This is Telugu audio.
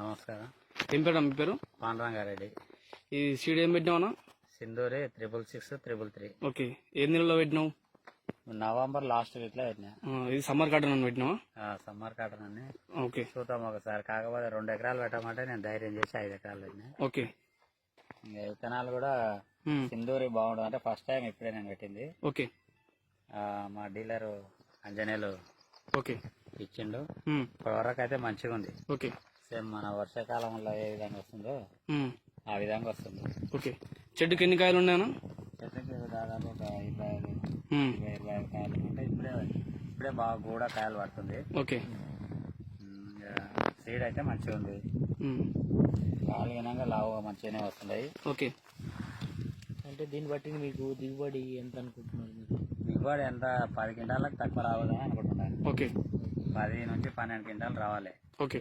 నమస్కారం. ఏం పేరు మీ పేరు? పాండురంగారెడ్డి. ఈ సీడ్ ఏం పెట్టినావా Sindhuri triple six triple three. Okay. ఏ నెలలో పెట్టినావు? నవంబర్ లాస్ట్ వీక్లో పెట్టినా ఇది సమ్మర్ కాటన్ అని పెట్టినావా? Summer cotton okay. ఓకే. చూద్దాం ఒకసారి. కాకపోతే రెండు ఎకరాలు పెట్టమంటే నేను ధైర్యం చేసి ఐదు ఎకరాలు పెట్టినా. ఓకే. ఇంకా విత్తనాలు కూడా సింధూరి బాగుంటుంది అంటే ఫస్ట్ టైం ఇప్పుడే నేను పెట్టింది. ఓకే. మా డీలర్ అంజనేయులు ఓకే. ఇచ్చిండు. ఇప్పటివరకు అయితే మంచిగా ఉంది ఓకే. సేమ్ మన వర్షాకాలంలో ఏ విధంగా వస్తుందో ఆ విధంగా వస్తుంది. ఓకే. చెట్టుకి ఎన్ని కాయలు ఉన్నాయన్నా? చెట్టుకి దాదాపు ఒక ఇరవై ఐదు ఇరవై ఇరవై ఐదు కాయలు అంటే ఇప్పుడే ఇప్పుడే బాగా కూడా కాయలు పడుతుంది. ఓకే. సీడ్ అయితే మంచిగా ఉంది. కాలు వినంగా లావుగా మంచిగానే వస్తున్నాయి. ఓకే. అంటే దీన్ని బట్టి మీకు దిగుబడి ఎంత అనుకుంటున్నారు మీరు? దిగుబడి ఎంత? పది క్వింటాలకు తక్కువ రావద్దని అనుకుంటున్నాను. ఓకే. పది నుంచి పన్నెండు క్వింటాలు రావాలి. ఓకే.